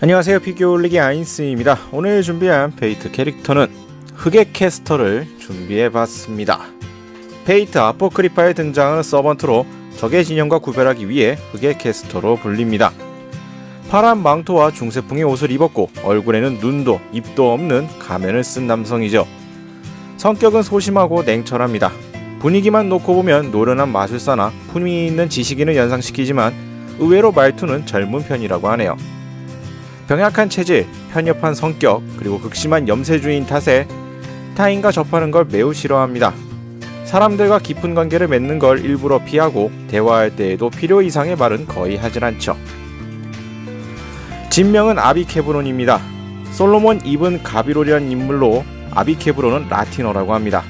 안녕하세요. 피규어 올리기 아인스입니다. 오늘 준비한 페이트 캐릭터는 흑의 캐스터를 준비해봤습니다. 페이트 아포크리파에 등장하는 서번트로 적의 진영과 구별하기 위해 흑의 캐스터로 불립니다. 파란 망토와 중세풍의 옷을 입었고 얼굴에는 눈도 입도 없는 가면을 쓴 남성이죠. 성격은 소심하고 냉철합니다. 분위기만 놓고 보면 노련한 마술사나 품위 있는 지식인을 연상시키지만 의외로 말투는 젊은 편이라고 하네요 병약한 체질, 편협한 성격, 그리고 극심한 염세주의인 탓에 타인과 접하는 걸 매우 싫어합니다. 사람들과 깊은 관계를 맺는 걸 일부러 피하고 대화할 때에도 필요 이상의 말은 거의 하질 않죠. 진명은 아비케브론입니다. 솔로몬 이븐 가비롤이라는 인물로 아비케브론은 라틴어라고 합니다.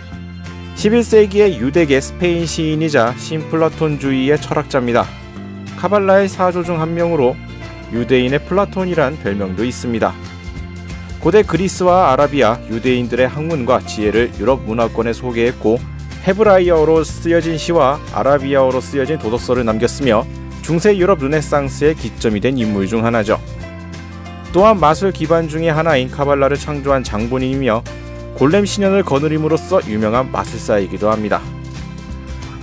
11세기의 유대계 스페인 시인이자 신플라톤주의의 철학자입니다. 카발라의 사조 중 한 명으로 유대인의 플라톤이란 별명도 있습니다. 고대 그리스와 아라비아 유대인들의 학문과 지혜를 유럽 문화권에 소개했고 헤브라이어로 쓰여진 시와 아라비아어로 쓰여진 도덕서를 남겼으며 중세 유럽 르네상스의 기점이 된 인물 중 하나죠. 또한 마술 기반 중의 하나인 카발라를 창조한 장본인이며 골렘 신현을 거느림으로써 유명한 마술사이기도 합니다.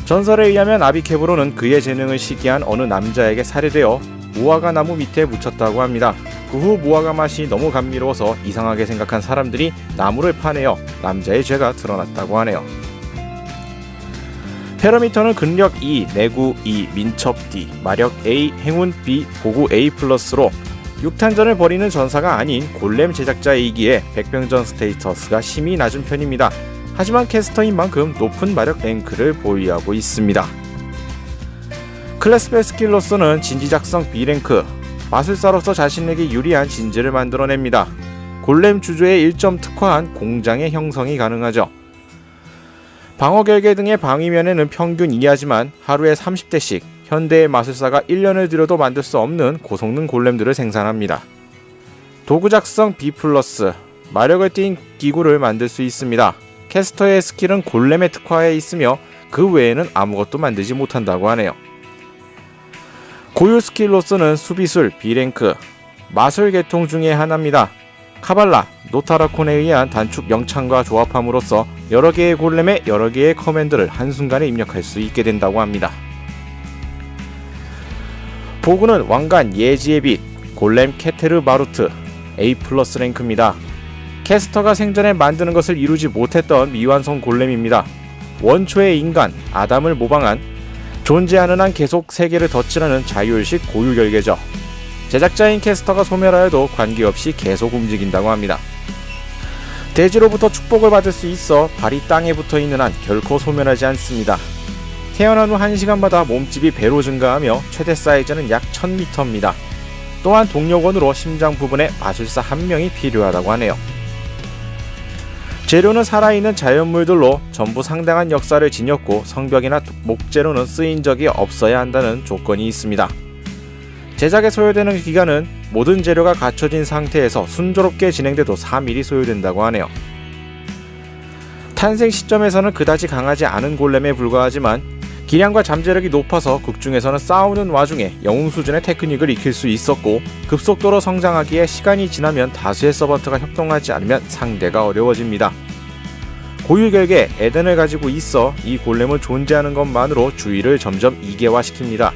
전설에 의하면 아비케브로는 그의 재능을 시기한 어느 남자에게 살해되어 무화과 나무 밑에 묻혔다고 합니다. 그 후 무화과 맛이 너무 감미로워서 이상하게 생각한 사람들이 나무를 파내어 남자의 죄가 드러났다고 하네요. 페러미터는 근력 2, 내구 2, 민첩 D, 마력 A, 행운 B, 보구 A 플러스로 6탄전을 벌이는 전사가 아닌 골렘 제작자이기에 백병전 스테이터스가 심히 낮은 편입니다. 하지만 캐스터인 만큼 높은 마력 랭크를 보유하고 있습니다. 클래스별 스킬로서는 진지 작성 B랭크, 마술사로서 자신에게 유리한 진지를 만들어냅니다. 골렘 주조에 1점 특화한 공장의 형성이 가능하죠. 방어 결계 등의 방위면에는 평균 이하지만 하루에 30대씩 현대의 마술사가 1년을 들여도 만들 수 없는 고성능 골렘들을 생산합니다. 도구 작성 B+, 마력을 띤 기구를 만들 수 있습니다. 캐스터의 스킬은 골렘에 특화해 있으며 그 외에는 아무것도 만들지 못한다고 하네요. 고유 스킬로서는 수비술 B랭크, 마술 계통 중의 하나입니다. 카발라, 노타라콘에 의한 단축 영창과 조합함으로써 여러 개의 골렘에 여러 개의 커맨드를 한순간에 입력할 수 있게 된다고 합니다. 보구는 왕관 예지의 빛, 골렘 케테르 마루트, A 플러스 랭크입니다. 캐스터가 생전에 만드는 것을 이루지 못했던 미완성 골렘입니다. 원초의 인간, 아담을 모방한 존재하는 한 계속 세계를 덧칠하는 자유의식 고유 결계죠. 제작자인 캐스터가 소멸하여도 관계없이 계속 움직인다고 합니다. 대지로부터 축복을 받을 수 있어 발이 땅에 붙어 있는 한 결코 소멸하지 않습니다. 태어난 후 1시간마다 몸집이 배로 증가하며 최대 사이즈는 약 1000m입니다. 또한 동력원으로 심장 부분에 마술사 한 명이 필요하다고 하네요. 재료는 살아있는 자연물들로 전부 상당한 역사를 지녔고 성벽이나 목재로는 쓰인 적이 없어야 한다는 조건이 있습니다. 제작에 소요되는 기간은 모든 재료가 갖춰진 상태에서 순조롭게 진행돼도 3일이 소요된다고 하네요. 탄생 시점에서는 그다지 강하지 않은 골렘에 불과하지만 기량과 잠재력이 높아서 극중에서는 싸우는 와중에 영웅 수준의 테크닉을 익힐 수 있었고 급속도로 성장하기에 시간이 지나면 다수의 서번트가 협동하지 않으면 상대가 어려워집니다. 고유 결계 에덴을 가지고 있어 이 골렘은 존재하는 것만으로 주위를 점점 이계화시킵니다.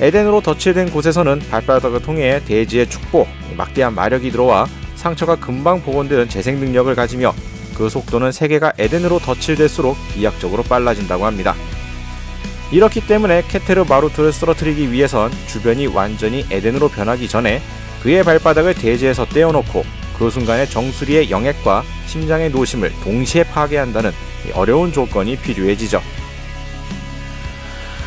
에덴으로 덧칠된 곳에서는 발바닥을 통해 대지의 축복, 막대한 마력이 들어와 상처가 금방 복원되는 재생 능력을 가지며 그 속도는 세계가 에덴으로 덧칠될수록 비약적으로 빨라진다고 합니다. 이렇기 때문에 케테르 마루트를 쓰러뜨리기 위해선 주변이 완전히 에덴으로 변하기 전에 그의 발바닥을 대지에서 떼어놓고 그 순간에 정수리의 영액과 심장의 노심을 동시에 파괴한다는 어려운 조건이 필요해지죠.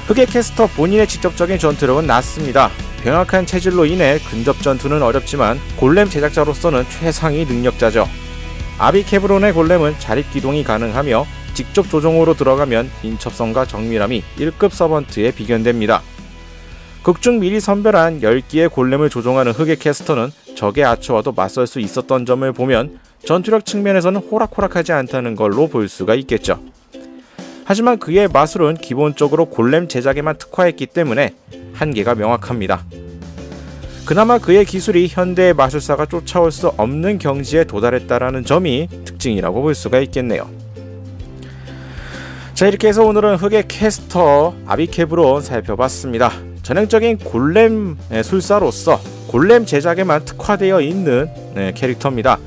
흑의 캐스터 본인의 직접적인 전투력은 낮습니다. 병약한 체질로 인해 근접 전투는 어렵지만 골렘 제작자로서는 최상위 능력자죠. 아비케브론의 골렘은 자립 기동이 가능하며 직접 조종으로 들어가면 인첩성과 정밀함이 1급 서번트에 비견됩니다. 극중 미리 선별한 10기의 골렘을 조종하는 흑의 캐스터는 적의 아처와도 맞설 수 있었던 점을 보면 전투력 측면에서는 호락호락하지 않다는 걸로 볼 수가 있겠죠. 하지만 그의 마술은 기본적으로 골렘 제작에만 특화했기 때문에 한계가 명확합니다. 그나마 그의 기술이 현대의 마술사가 쫓아올 수 없는 경지에 도달했다라는 점이 특징이라고 볼 수가 있겠네요. 자 이렇게 해서 오늘은 흑의 캐스터 아비캡으로 살펴봤습니다. 전형적인 골렘 예, 술사로서 골렘 제작에만 특화되어 있는 네, 캐릭터입니다.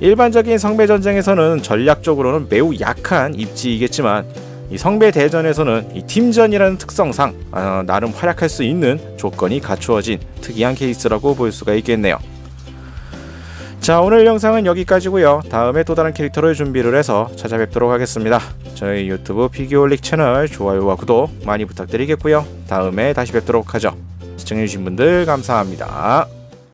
일반적인 성배 전쟁에서는 전략적으로는 매우 약한 입지이겠지만 이 성배 대전에서는 이 팀전이라는 특성상 어, 나름 활약할 수 있는 조건이 갖추어진 특이한 케이스라고 볼 수가 있겠네요. 자 오늘 영상은 여기까지고요. 다음에 또 다른 캐릭터를 준비를 해서 찾아뵙도록 하겠습니다. 저희 유튜브 피규어릭 채널 좋아요와 구독 많이 부탁드리겠고요. 다음에 다시 뵙도록 하죠. 시청해주신 분들 감사합니다.